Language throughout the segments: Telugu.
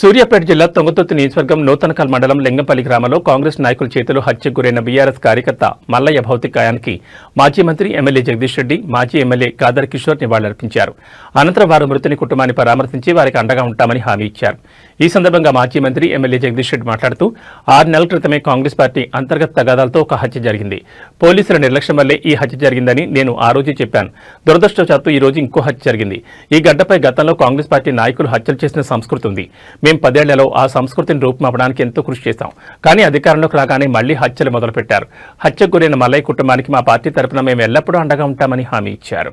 సూర్యాపేట జిల్లా తొంగతొత్తు నియోజకవర్గం నూతనకల్ మండలం లింగంపల్లి గ్రామంలో కాంగ్రెస్ నాయకుల చేతిలో హత్యకు గురైన బీఆర్ఎస్ కార్యకర్త మల్లయ్య భౌతికాయానికి మాజీ మంత్రి ఎమ్మెల్యే జగదీష్ రెడ్డి మాజీ ఎమ్మెల్యే కాదర్ కిషోర్ నివాళులర్పించారు. అనంతరం వారు మృతుని కుటుంబాన్ని పరామర్శించి వారికి అండగా ఉంటామని హామీ ఇచ్చారు. ఈ సందర్భంగా మాజీ మంత్రి ఎమ్మెల్యే జగదీష్ రెడ్డి మాట్లాడుతూ ఆరు నెలల క్రితమే కాంగ్రెస్ పార్టీ అంతర్గత తగాదాలతో ఒక హత్య జరిగింది. పోలీసుల నిర్లక్ష్యం వల్లే ఈ హత్య జరిగిందని నేను ఆ రోజే చెప్పాను. దురదృష్టవశాత్తు ఈ రోజు ఇంకో హత్య జరిగింది. ఈ గడ్డపై గతంలో కాంగ్రెస్ పార్టీ నాయకులు హత్యలు చేసిన సంస్కృతి ఉంది. మేము పదేళ్ళలో ఆ సంస్కృతిని రూపుమాపడానికి ఎంతో కృషి చేశాం. కానీ అధికారంలోకి రాగానే మళ్ళీ హత్యలు మొదలుపెట్టారు. హత్యకు గురైన మల్లయ్య కుటుంబానికి మా పార్టీ తరఫున మేము ఎల్లప్పుడూ అండగా ఉంటామని హామీ ఇచ్చారు.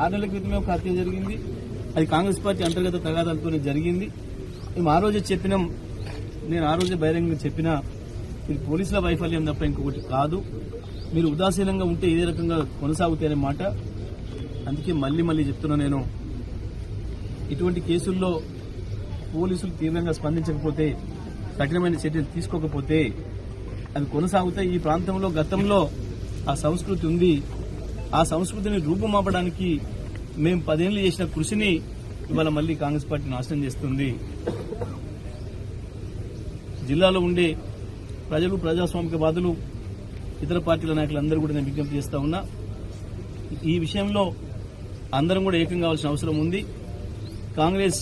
ఆరు నెలల క్రితమే ఒక హత్య జరిగింది. అది కాంగ్రెస్ పార్టీ అంతర్గత తగాదాలతోనే జరిగింది. మేము ఆ రోజే చెప్పినాం. నేను ఆ రోజే బహిరంగంగా చెప్పిన ఇది పోలీసుల వైఫల్యం తప్ప ఇంకొకటి కాదు. మీరు ఉదాసీనంగా ఉంటే ఇదే రకంగా కొనసాగుతాయనే మాట. అందుకే మళ్ళీ మళ్ళీ చెప్తున్నా నేను. ఇటువంటి కేసుల్లో పోలీసులు తీవ్రంగా స్పందించకపోతే కఠినమైన చర్యలు తీసుకోకపోతే అవి కొనసాగుతాయి ఈ ప్రాంతంలో గతంలో ఆ సంస్కృతి ఉంది. ఆ సంస్కృతిని రూపుమాపడానికి మేము పదేళ్ళు చేసిన కృషిని ఇవాళ మళ్ళీ కాంగ్రెస్ పార్టీ నాశనం చేస్తుంది. జిల్లాలో ఉండే ప్రజలు ప్రజాస్వామికవాదులు ఇతర పార్టీల నాయకులందరూ కూడా నేను విజ్ఞప్తి చేస్తా ఉన్నా. ఈ విషయంలో అందరం కూడా ఏకం కావాల్సిన అవసరం ఉంది. కాంగ్రెస్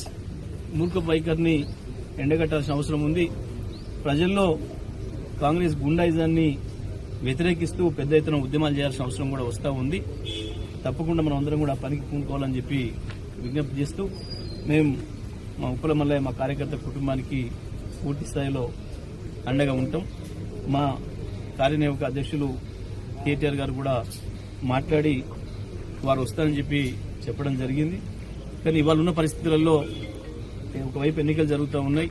మూర్ఖ వైఖరిని ఎండగట్టాల్సిన అవసరం ఉంది. ప్రజల్లో కాంగ్రెస్ గుండాయిజాన్ని వ్యతిరేకిస్తూ పెద్ద ఎత్తున ఉద్యమాలు చేయాల్సిన అవసరం కూడా వస్తూ ఉంది. తప్పకుండా మనం అందరం కూడా పనికి పూనుకోవాలని చెప్పి విజ్ఞప్తి చేస్తూ మేము మా ఉప్పల మా కార్యకర్త కుటుంబానికి పూర్తి స్థాయిలో అండగా ఉంటాం. మా కార్యనిర్వాహక అధ్యక్షులు కేటీఆర్ గారు కూడా మాట్లాడి వారు వస్తారని చెప్పి చెప్పడం జరిగింది. కానీ ఇవాళ ఉన్న పరిస్థితులలో ఒకవైపు ఎన్నికలు జరుగుతూ ఉన్నాయి.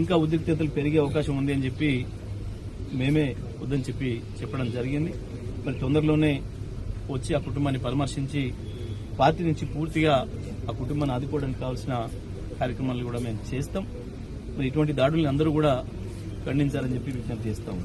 ఇంకా ఉద్రిక్తతలు పెరిగే అవకాశం ఉంది అని చెప్పి మేమే వద్దని చెప్పి చెప్పడం జరిగింది. మరి తొందరలోనే వచ్చి ఆ కుటుంబాన్ని పరామర్శించి పార్టీ నుంచి పూర్తిగా ఆ కుటుంబాన్ని ఆదుకోవడానికి కావాల్సిన కార్యక్రమాలు కూడా మేము చేస్తాం. మరి ఇటువంటి దాడుల్ని అందరూ కూడా ఖండించాలని చెప్పి విజ్ఞప్తి చేస్తాం